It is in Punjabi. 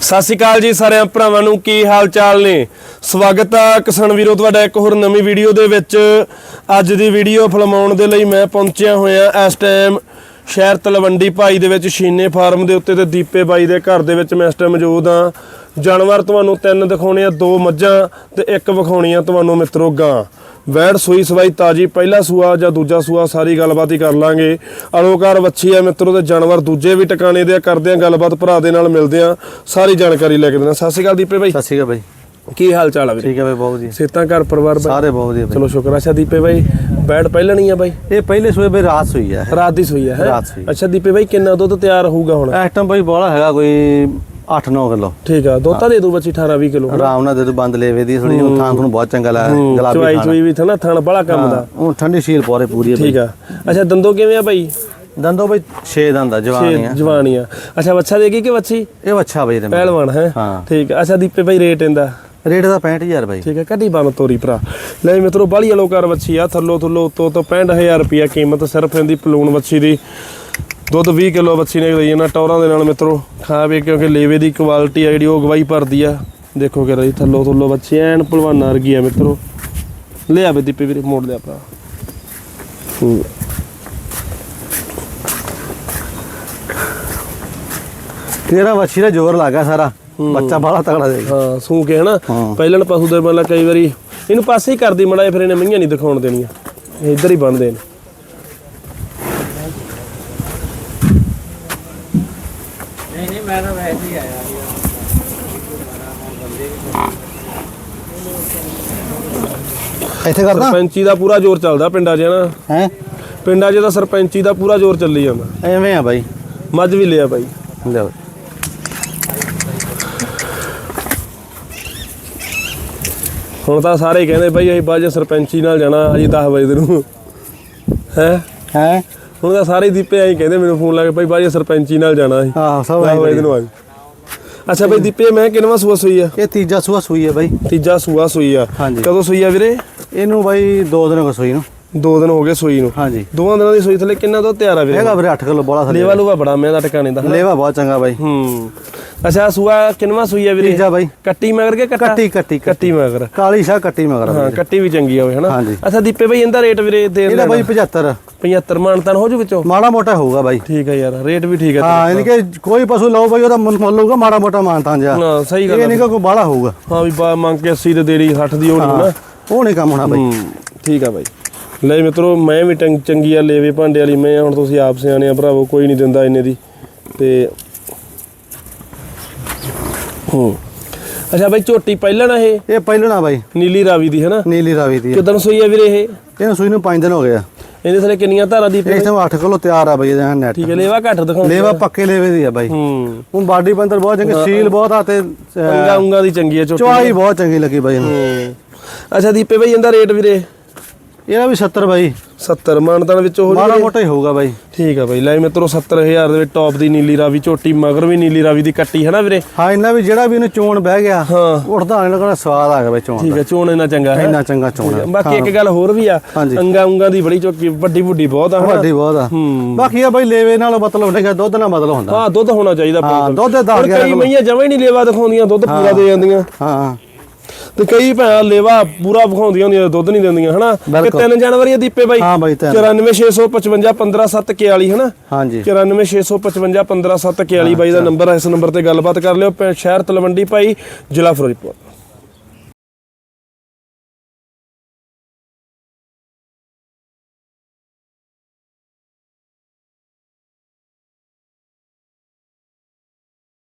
ਸਤਿ ਸ਼੍ਰੀ ਅਕਾਲ ਜੀ ਸਾਰਿਆਂ ਭਰਾਵਾਂ ਨੂੰ, ਕੀ ਹਾਲ ਚਾਲ ਨੇ? ਸਵਾਗਤ ਆ ਕਿਸਾਨ ਵੀਰੋ, ਤੁਹਾਡਾ ਇੱਕ ਹੋਰ ਨਵੀਂ ਵੀਡੀਓ ਦੇ ਵਿੱਚ। ਅੱਜ ਦੀ ਵੀਡੀਓ ਫਿਲਮਾਉਣ ਦੇ ਲਈ ਮੈਂ ਪਹੁੰਚਿਆ ਹੋਇਆ ਇਸ ਟਾਈਮ ਸ਼ਹਿਰ ਤਲਵੰਡੀ ਭਾਈ ਦੇ ਵਿੱਚ, ਸ਼ੀਨੇ ਫਾਰਮ ਦੇ ਉੱਤੇ ਤੇ ਦੀਪੇ ਬਾਈ ਦੇ ਘਰ ਦੇ ਵਿੱਚ ਮੈਂ ਇਸ ਟਾਈਮ ਮੌਜੂਦ ਆ ਜਾਨਵਰ ਤੁਹਾਨੂੰ ਤਿੰਨ ਦਿਖਾਉਣੇ ਆ, ਦੋ ਮੱਝਾਂ ਤੇ ਇੱਕ ਵਿਖਾਉਣੀ ਆ ਤੁਹਾਨੂੰ ਮਿੱਤਰੋ ਗਾਂ। ਵੈੜ ਸੂਈ ਸਵਾਈ ਤਾਜੀ ਪਹਿਲਾ ਸੂਆ ਜਾਂ ਦੂਜਾ ਸੂਆ ਸਾਰੀ ਗੱਲਬਾਤ ਹੀ ਕਰ ਲਾਂਗੇ। ਅਲੋਕਾਰ ਵੱਛੀ ਆ ਮਿੱਤਰੋ ਤੇ ਜਾਨਵਰ ਦੂਜੇ ਵੀ ਟਿਕਾਣੇ ਦੇ ਆ। ਕਰਦੇ ਆ ਗੱਲਬਾਤ ਭਰਾ ਦੇ ਨਾਲ ਮਿਲਦੇ ਆ। ਸਾਰੀ ਜਾਣਕਾਰੀ ਲੈ ਕੇ ਦੇਣਾ ਸਤਿ ਸ਼੍ਰੀ ਅਕਾਲ ਦੀਪੇ ਬਾਈ। ਸਤਿ ਸ਼੍ਰੀ ਅਕਾਲ ਬਾਈ। ਕੀ ਹਾਲ ਚਾਲ ਆ ਵੀਰੇ? ਠੀਕ ਹੈ ਬਾਈ ਬਹੁਤ ਵਧੀਆ। ਸੇਤਾਂ ਘਰ ਪਰਿਵਾਰ ਬਾਈ? ਸਾਰੇ ਬਹੁਤ ਬਾਈ। ਚਲੋ ਸ਼ੁਕਰ ਆ। ਅੱਛਾ ਦੀਪੇ ਬਾਈ ਬੈਡ ਪਹਿਲਾਂ ਨਹੀਂ ਆ ਬਾਈ? ਇਹ ਪਹਿਲੇ ਸੂਏ ਬਾਈ ਰਾਤ ਸੂਈ ਹੈ ਰਾਤ ਦੀ ਸੂਈ ਆ ਹੈ? ਰਾਤ ਸੂਈ। ਅੱਛਾ ਦੀਪੇ ਬਾਈ ਕਿੰਨਾ ਦੁੱਧ ਤਿਆਰ ਹੋਊਗਾ ਹੁਣ? ਇਸ ਟਾਈਮ ਬਾਈ ਬੋਲਾ ਹੈਗਾ ਕੋਈ 8-9 ਕਿਲੋ। ਠੀਕ ਆ ਦੁੱਧ ਤਾਂ ਦੇ ਦੂ ਬੱਚੀ 18 20 ਕਿਲੋ ਆਰਾਮ ਨਾਲ ਦੇ ਦੋ ਬੰਦ ਲੇਵੇ ਦੀ ਥੋੜੀ ਥਾਂ ਤੁਹਾਨੂੰ ਬਹੁਤ ਚੰਗਾ ਲੱਗਾ ਗੁਲਾਬੀ ਚਵਾਈ ਚੁਈ ਵੀ ਥਣਾ ਥਣ ਬੜਾ ਕੰਮ ਦਾ। ਉਹ ਠੰਡੀ ਸ਼ੀਲ ਪੋਰੇ ਪੂਰੀ ਹੈ ਠੀਕ ਆ। ਅੱਛਾ ਦੰਦੋ ਕਿਵੇਂ ਆ ਬਾਈ? ਦੰਦੋ ਬਾਈ 6 ਦੰਦ ਦਾ ਜਵਾਨੀ ਹੈ ਜਵਾਨੀ ਆ ਅੱਛਾ ਬੱਚਾ ਦੇਗੀ ਕਿ ਬੱਚੀ? ਇਹ ਅੱਛਾ ਬਾਈ ਪਹਿਲਵਾਨ ਹੈ। ਠੀਕ ਆ। ਅੱਛਾ ਦੀਪੇ ਬਾਈ ਰੇਟ ਇਹਦਾ? ਰੇਟ ਦਾ 65000 ਬਾਈ। ਠੀਕ ਹੈ ਕੱਢੀ ਬੰਦ ਤੋਰੀ ਭਰਾ। ਲੈ ਮਿੱਤਰੋ ਬਾਲੀ ਵਾਲੋ ਕਰ ਵੱਛੀ ਆ ਥੱਲੋ ਥੱਲੋ ਉੱਤੋਂ ਤੋਂ 65000 ਰੁਪਿਆ ਕੀਮਤ ਸਿਰਫ ਇਹਦੀ ਪਲੂਣ ਵੱਛੀ ਦੀ। ਦੁੱਧ 20 ਕਿਲੋ ਵੱਛੀ ਨੇ ਦਈ ਇਹਨਾਂ ਟੌਰਾਂ ਦੇ ਨਾਲ ਮਿੱਤਰੋ। ਖਾ ਵੀ ਕਿਉਂਕਿ ਲੇਵੇ ਦੀ ਕੁਆਲਿਟੀ ਆ ਜਿਹੜੀ ਉਹ ਗਵਾਈ ਭਰਦੀ ਆ। ਦੇਖੋ ਕਿ ਰਹੀ ਥੱਲੋ ਥੱਲੋ ਵੱਛੀ ਐਨ ਭਲਵਾਨਾ ਵਰਗੀ ਆ ਮਿੱਤਰੋ। ਲੈ ਆਵੇ ਦੀਪੇ ਵੀਰੇ ਮੋੜ ਲਿਆ ਭਰਾ। ਤੇਰਾ ਵੱਛੀ ਦਾ ਜ਼ੋਰ ਲੱਗਾ ਸਾਰਾ। ਬੱਚਾ ਬਾਹਲਾ ਤਗੜਾ ਦੇਗਾ ਹਾਂ ਸੂ ਕੇ ਹਨਾ। ਪਹਿਲਣ ਪਸ਼ੂ ਦੇ ਮਤਲਬ ਕਈ ਵਾਰੀ ਇਹਨੂੰ ਪਾਸੇ ਹੀ ਕਰਦੀ ਮੜਾ ਫਿਰ ਇਹਨੇ ਮਈਆਂ ਨਹੀਂ ਦਿਖਾਉਣ ਦੇਣੀਆਂ। ਇੱਧਰ ਹੀ ਬੰਨਦੇ ਨੇ। ਇੱਥੇ ਕਰਦਾ? ਸਰਪੰਚੀ ਦਾ ਪੂਰਾ ਜ਼ੋਰ ਚੱਲਦਾ ਪਿੰਡਾਂ 'ਚ ਹਨਾ ਹੈ? ਪਿੰਡਾਂ 'ਚ ਤਾਂ ਸਰਪੰਚੀ ਦਾ ਪੂਰਾ ਜ਼ੋਰ ਚੱਲੀ ਜਾਂਦਾ। ਐਵੇਂ ਆ ਬਾਈ। ਮੱਝ ਵੀ ਲਿਆ ਬਾਈ। ਲਿਓ ਹੁਣ ਤਾਂ ਸਾਰੇ ਹੀ ਕਹਿੰਦੇ ਬਾਈ ਅਸੀਂ ਬਾਅਦ 'ਚ ਸਰਪੰਚੀ ਨਾਲ ਜਾਣਾ ਅਜੀ 10 ਵਜੇ ਦੇ ਨੂੰ ਹੈ? ਹੈ? ਹੁਣ ਤਾਂ ਸਾਰੇ ਦੀਪੇ ਆਈ ਕਹਿੰਦੇ ਮੈਨੂੰ ਫੋਨ ਲਾ ਕੇ ਬਾਅਦ 'ਚ ਸਰਪੰਚੀ ਨਾਲ ਜਾਣਾ ਅਸੀਂ ਹਾਂ ਸਭ 10 ਵਜੇ ਦੇ ਨੂੰ ਆ ਅੱਛਾ ਬਾਈ ਦੀਪੇ ਮੈਂ ਕਿੰਨਵਾ ਸੂਆ ਸੂਈ ਆ? ਇਹ ਤੀਜਾ ਸੂਆ ਸੂਈ ਹੈ ਬਾਈ। ਤੀਜਾ ਸੂਆ ਸੂਈ ਆ। ਕਦੋਂ ਸੂਈ ਆ ਵੀਰੇ? ਇਹਨੂੰ ਬਾਈ ਦੋ ਦਿਨ ਹੋ ਗਏ ਸੂਈ ਨੂੰ। ਦੋ ਦਿਨ ਹੋ ਗਏ ਸੂਈ ਨੂੰ। ਹਾਂਜੀ। ਦੋਵਾਂ ਦਿਨਾਂ ਦੀ ਸੂਈ ਥੱਲੇ ਕਿੰਨਾ ਦੁੱਧ ਤਿਆਰ ਆ ਵੀਰੇ? ਹੈਗਾ ਵੀਰੇ 8 ਕਿਲੋ ਬੋਲਾ ਥੱਲੇ। ਲੇਵਾ ਲੂਵਾ ਬੜਾ ਮੈਂ ਦਾ ਟਿਕਾਣੇ ਦਾ? ਲੇਵਾ ਬਹੁਤ ਚੰਗਾ ਬਾਈ। ਹੂੰ। ਅੱਛਾ ਸੂਆ ਕਿੰਨਵਾ ਸੂਈ ਆ ਵੀਰੇ? ਤੀਜਾ ਬਾਈ। ਕੱਟੀ ਮਗਰ ਕੇ ਕੱਟਾ? ਕੱਟੀ ਕੱਟੀ ਮਗਰ। ਕਾਲੀ ਸ਼ਾਹ ਕੱਟੀ ਮਗਰ ਹਾਂ ਕੱਟੀ ਵੀ ਚੰਗੀ ਹੋਵੇ ਹਨਾ। ਅੱਛਾ ਦੀਪੇ ਭਾਈ ਇਹਦਾ ਰੇਟ ਵੀਰੇ ਦੇ ਇਹਦਾ ਬਾਈ 75 75 ਮਾਨਤਨ ਹੋ ਜੂ ਵਿੱਚੋਂ? ਮਾੜਾ ਮੋਟਾ ਹੋਊਗਾ ਬਾਈ। ਠੀਕ ਹੈ ਯਾਰ ਰੇਟ ਵੀ ਠੀਕ ਹੈ ਹਾਂ ਯਾਨੀ ਕਿ ਕੋਈ ਪਸ਼ੂ ਲਓ ਬਾਈ ਉਹਦਾ ਮੁੱਲ ਹੋਊਗਾ ਮਾੜਾ ਮੋਟਾ ਮਾਨਤਾਂ ਜਾ ਹਾਂ ਸਹੀ ਗੱਲ ਇਹ। ਨਹੀਂ ਕੋਈ ਬਾਹਲਾ ਹੋਊਗਾ। ਹਾਂ ਵੀ ਬਾ ਮੰਗ ਕੇ 80 ਤੇ ਦੇਰੀ 60 ਦੀ ਹੋਣੀ ਨਾ ਉਹ ਨਹੀਂ ਕੰਮ ਹੋਣਾ ਬਾਈ। ਠੀਕ ਆ ਬਾਈ। ਲੈ ਮਿੱਤਰੋ ਮੈਂ ਵੀ ਟੰਗ ਚੰਗੀ ਆ ਲੇਵੇ ਭਾਂਡੇ ਵਾਲੀ। ਮੈਂ ਹੁਣ ਤੁਸੀਂ ਆਪ ਸਿਆਣੇ ਆ ਭਰਾਵੋ ਕੋਈ ਨਹੀਂ ਦਿੰਦਾ ਇੰਨੇ ਦੀ। ਤੇ ਹੂੰ। ਅੱਛਾ ਬਾਈ ਝੋਟੀ ਪਹਿਲਾਂ ਨਾ ਇਹ? ਇਹ ਪਹਿਲਣਾ ਬਾਈ। ਨੀਲੀ ਰਾਵੀ ਦੀ ਹੈ ਨਾ ਨੀਲੀ ਰਾਵੀ ਦੀ। ਕਿਦਾਂ ਸੋਈ ਆ ਵੀਰੇ ਇਹ? ਇਹਨੂੰ ਸੂਈ ਨੂੰ 5 ਦਿਨ ਹੋ ਗਏ ਆ। ਇਹਦੇ ਥਲੇ ਕਿੰਨੀਆਂ ਧਾਰਾਂ ਦੀ ਇਸ ਟਾਈਮ 8 ਕਿਲੋ ਤਿਆਰ ਆ ਬਾਈ ਇਹਦਾ ਨੈਟ ਠੀਕ ਹੈ ਲੇਵਾ ਘੱਟ ਦਿਖਾਉਂ ਲੇਵਾ ਪੱਕੇ ਲੇਵੇ ਦੀ ਆ ਬਾਈ। ਹੂੰ। ਹੁਣ ਬਾਡੀ ਬੰਦਰ ਬਹੁਤ ਚੰਗੀ ਸੀਲ ਬਹੁਤ ਆ ਤੇ ਅੰਗਾ ਉਂਗਾ ਦੀ ਚੰਗੀ ਆ ਝੋਟੀ ਚਵਾਈ ਬਹੁਤ ਚੰਗੀ ਲੱਗੀ ਬਾਈ ਨੂੰ ਹੂੰ। ਅੱਛਾ ਦੀਪੇ ਬਾਈ ਇਹਦਾ ਰੇਟ ਵੀਰੇ? ਇਹਦਾ ਵੀ 70 ਬਾਈ। 70 ਮਾਨਤਾਨ ਵਿੱਚ ਉਹ ਮਾੜਾ ਮੋਟਾ ਹੀ ਹੋਊਗਾ ਬਾਈ। ਠੀਕ ਆ ਬਾਈ ਲੈ ਮਿੱਤਰੋ 70000 ਦੇ ਵਿੱਚ ਟੌਪ ਦੀ ਨੀਲੀ ਰਾਵੀ ਝੋਟੀ ਮਗਰ ਵੀ ਨੀਲੀ ਰਾਵੀ ਦੀ ਕੱਟੀ ਹੈ ਨਾ ਵੀਰੇ? ਹਾਂ ਇੰਨਾ ਵੀ ਜਿਹੜਾ ਵੀ ਇਹਨੂੰ ਚੋਣ ਬਹਿ ਗਿਆ ਹਾਂ। ਉੱਠਦਾ ਨਹੀਂ ਲੱਗਣਾ ਸਵਾਦ ਆ ਗਿਆ ਬਾਈ ਚੋਣ ਠੀਕ ਹੈ ਚੋਣ ਇਹਨਾਂ ਚੰਗਾ ਹੈ? ਇੰਨਾ ਚੰਗਾ ਚੋਣ ਆ। ਬਾਕੀ ਇੱਕ ਗੱਲ ਹੋਰ ਵੀ ਆ। ਅੰਗਾ ਉਂਗਾ ਦੀ ਬੜੀ ਚੋਕੀ ਵੱਡੀ ਵੱਡੀ ਬਹੁਤ ਆ ਵੱਡੀ ਬਹੁਤ ਆ। ਬਾਕੀ ਆ ਬਾਈ ਲੇਵੇ ਨਾਲ ਮਤਲਬ ਨਹੀਂ ਦੁੱਧ ਨਾਲ ਮਤਲਬ ਹੁੰਦਾ। ਹਾਂ ਦੁੱਧ ਹੋਣਾ ਚਾਹੀਦਾ ਹਾਂ। ਦੁੱਧ ਦਾ ਹੁਣ 10 ਕਈ ਮਈਆਂ ਜਮਾਂ ਹੀ ਨਹੀਂ ਲੇਵਾ ਦਿਖਾਉਂਦੀਆਂ ਦੁੱਧ ਪੂਰਾ ਦੇ ਜਾਂਦੀਆਂ। ਹਾਂ। ਤੇ ਕਈ ਭੈਣਾਂ ਲੇਵਾ ਪੂਰਾ ਵਿਖਾਉਂਦੀਆਂ ਹੁੰਦੀਆਂ ਦੁੱਧ ਨਹੀਂ ਦਿੰਦੀਆਂ ਹਨਾ? ਤੇ। ਤਿੰਨ ਜਨਵਰੀ ਆ ਦੀਪੇ ਬਾਈ। ਹਾਂ ਬਾਈ ਤਾਂ 94655 15741 ਹਨਾ? ਹਾਂਜੀ। 94655 15741 ਬਾਈ ਦਾ ਨੰਬਰ ਹੈ ਇਸ ਨੰਬਰ ਤੇ ਗੱਲਬਾਤ ਕਰ ਲਿਓ। ਸ਼ਹਿਰ ਤਲਵੰਡੀ ਭਾਈ ਜ਼ਿਲ੍ਹਾ ਫਿਰੋਜ਼ਪੁਰ।